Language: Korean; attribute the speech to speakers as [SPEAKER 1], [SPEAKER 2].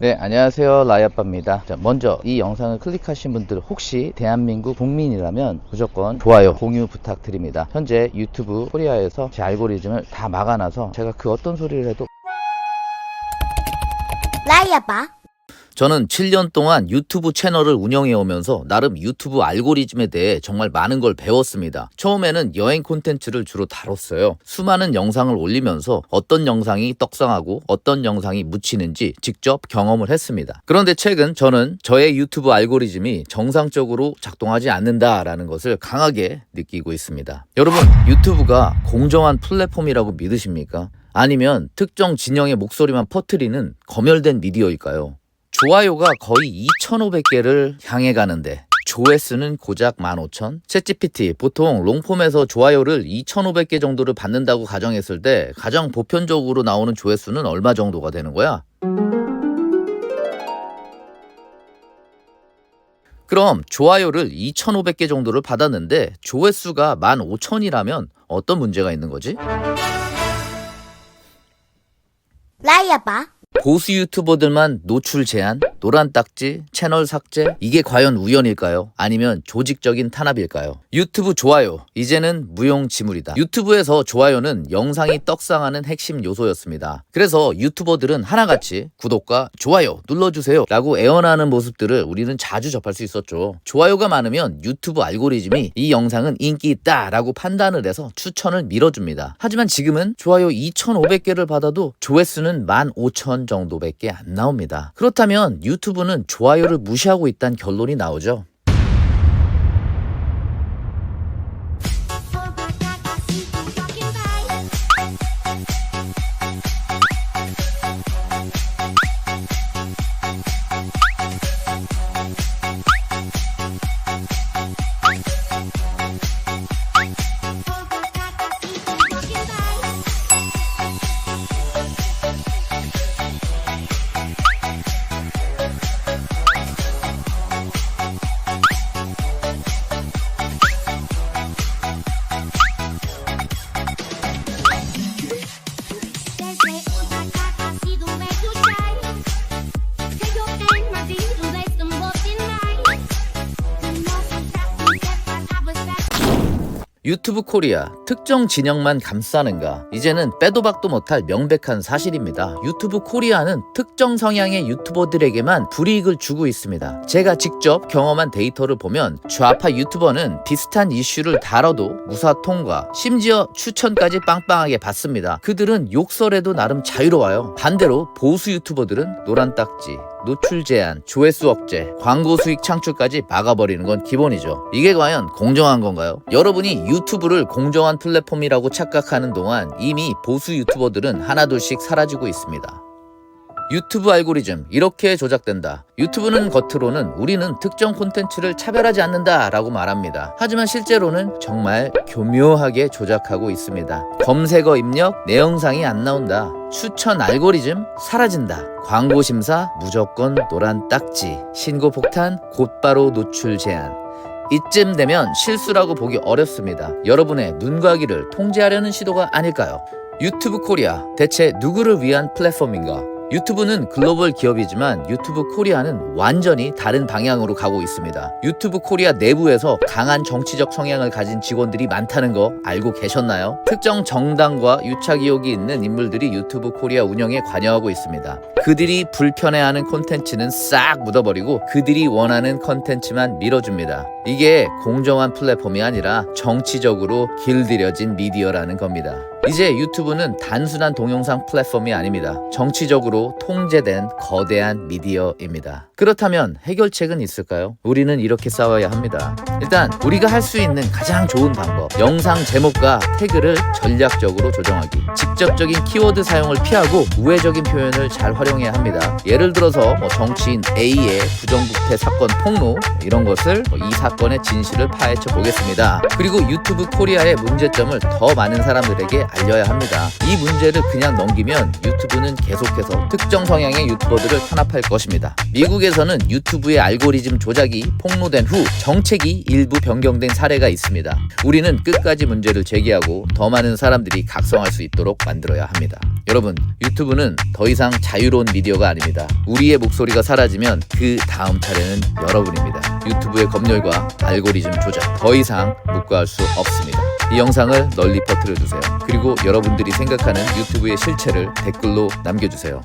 [SPEAKER 1] 네, 안녕하세요. 라이아빠입니다. 자, 먼저 이 영상을 클릭하신 분들 혹시 대한민국 국민이라면 무조건 좋아요, 공유 부탁드립니다. 현재 유튜브 코리아에서 제 알고리즘을 다 막아놔서 제가 그 어떤 소리를 해도
[SPEAKER 2] 라이아빠
[SPEAKER 3] 저는 7년 동안 유튜브 채널을 운영해 오면서 나름 유튜브 알고리즘에 대해 정말 많은 걸 배웠습니다. 처음에는 여행 콘텐츠를 주로 다뤘어요. 수많은 영상을 올리면서 어떤 영상이 떡상하고 어떤 영상이 묻히는지 직접 경험을 했습니다. 그런데 최근 저는 저의 유튜브 알고리즘이 정상적으로 작동하지 않는다라는 것을 강하게 느끼고 있습니다. 여러분, 유튜브가 공정한 플랫폼이라고 믿으십니까? 아니면 특정 진영의 목소리만 퍼뜨리는 검열된 미디어일까요? 좋아요가 거의 2,500개를 향해 가는데 조회수는 고작 15,000? 챗GPT 보통 롱폼에서 좋아요를 2,500개 정도를 받는다고 가정했을 때 가장 보편적으로 나오는 조회수는 얼마 정도가 되는 거야? 그럼 좋아요를 2,500개 정도를 받았는데 조회수가 15,000이라면 어떤 문제가 있는 거지?
[SPEAKER 2] 라이아빠
[SPEAKER 3] 보수 유튜버들만 노출 제한, 노란 딱지, 채널 삭제, 이게 과연 우연일까요? 아니면 조직적인 탄압일까요? 유튜브 좋아요, 이제는 무용지물이다. 유튜브에서 좋아요는 영상이 떡상하는 핵심 요소였습니다. 그래서 유튜버들은 하나같이 구독과 좋아요 눌러주세요 라고 애원하는 모습들을 우리는 자주 접할 수 있었죠. 좋아요가 많으면 유튜브 알고리즘이 이 영상은 인기 있다 라고 판단을 해서 추천을 밀어줍니다. 하지만 지금은 좋아요 2,500개를 받아도 조회수는 15,000 정도밖에 안 나옵니다. 그렇다면 유튜브는 좋아요를 무시하고 있다는 결론이 나오죠. 유튜브 코리아 특정 진영만 감싸는가? 이제는 빼도 박도 못할 명백한 사실입니다. 유튜브 코리아는 특정 성향의 유튜버들에게만 불이익을 주고 있습니다. 제가 직접 경험한 데이터를 보면 좌파 유튜버는 비슷한 이슈를 다뤄도 무사 통과 심지어 추천까지 빵빵하게 받습니다. 그들은 욕설에도 나름 자유로워요. 반대로 보수 유튜버들은 노란 딱지 노출 제한, 조회수 억제, 광고 수익 창출까지 막아버리는 건 기본이죠. 이게 과연 공정한 건가요? 여러분이 유 튜브를 공정한 플랫폼이라고 착각하는 동안 이미 보수 유튜버들은 하나둘씩 사라지고 있습니다. 유튜브 알고리즘 이렇게 조작된다. 유튜브는 겉으로는 우리는 특정 콘텐츠를 차별하지 않는다 라고 말합니다. 하지만 실제로는 정말 교묘하게 조작하고 있습니다. 검색어 입력, 내 영상이 안 나온다. 추천 알고리즘 사라진다. 광고 심사 무조건 노란 딱지. 신고 폭탄 곧바로 노출 제한. 이쯤 되면 실수라고 보기 어렵습니다. 여러분의 눈과 귀를 통제하려는 시도가 아닐까요? 유튜브 코리아 대체 누구를 위한 플랫폼인가? 유튜브는 글로벌 기업이지만 유튜브 코리아는 완전히 다른 방향으로 가고 있습니다. 유튜브 코리아 내부에서 강한 정치적 성향을 가진 직원들이 많다는 거 알고 계셨나요? 특정 정당과 유착 의혹이 있는 인물들이 유튜브 코리아 운영에 관여하고 있습니다. 그들이 불편해하는 콘텐츠는 싹 묻어버리고 그들이 원하는 콘텐츠만 밀어줍니다. 이게 공정한 플랫폼이 아니라 정치적으로 길들여진 미디어라는 겁니다. 이제 유튜브는 단순한 동영상 플랫폼이 아닙니다. 정치적으로 통제된 거대한 미디어입니다. 그렇다면 해결책은 있을까요? 우리는 이렇게 싸워야 합니다. 일단 우리가 할 수 있는 가장 좋은 방법 영상 제목과 태그를 전략적으로 조정하기 직접적인 키워드 사용을 피하고 우회적인 표현을 잘 활용해야 합니다. 예를 들어서 뭐 정치인 A의 부정부패 사건 폭로 이런 것을 이 사건의 진실을 파헤쳐 보겠습니다. 그리고 유튜브 코리아의 문제점을 더 많은 사람들에게 알려야 합니다. 이 문제를 그냥 넘기면 유튜브는 계속해서 특정 성향의 유튜버들을 탄압할 것입니다. 미국에서는 유튜브의 알고리즘 조작이 폭로된 후 정책이 일부 변경된 사례가 있습니다. 우리는 끝까지 문제를 제기하고 더 많은 사람들이 각성할 수 있도록 만들어야 합니다. 여러분, 유튜브는 더 이상 자유로운 미디어가 아닙니다. 우리의 목소리가 사라지면 그 다음 차례는 여러분입니다. 유튜브의 검열과 알고리즘 조작 더 이상 묵과할 수 없습니다. 이 영상을 널리 퍼뜨려 주세요. 그리고 여러분들이 생각하는 유튜브의 실체를 댓글로 남겨주세요.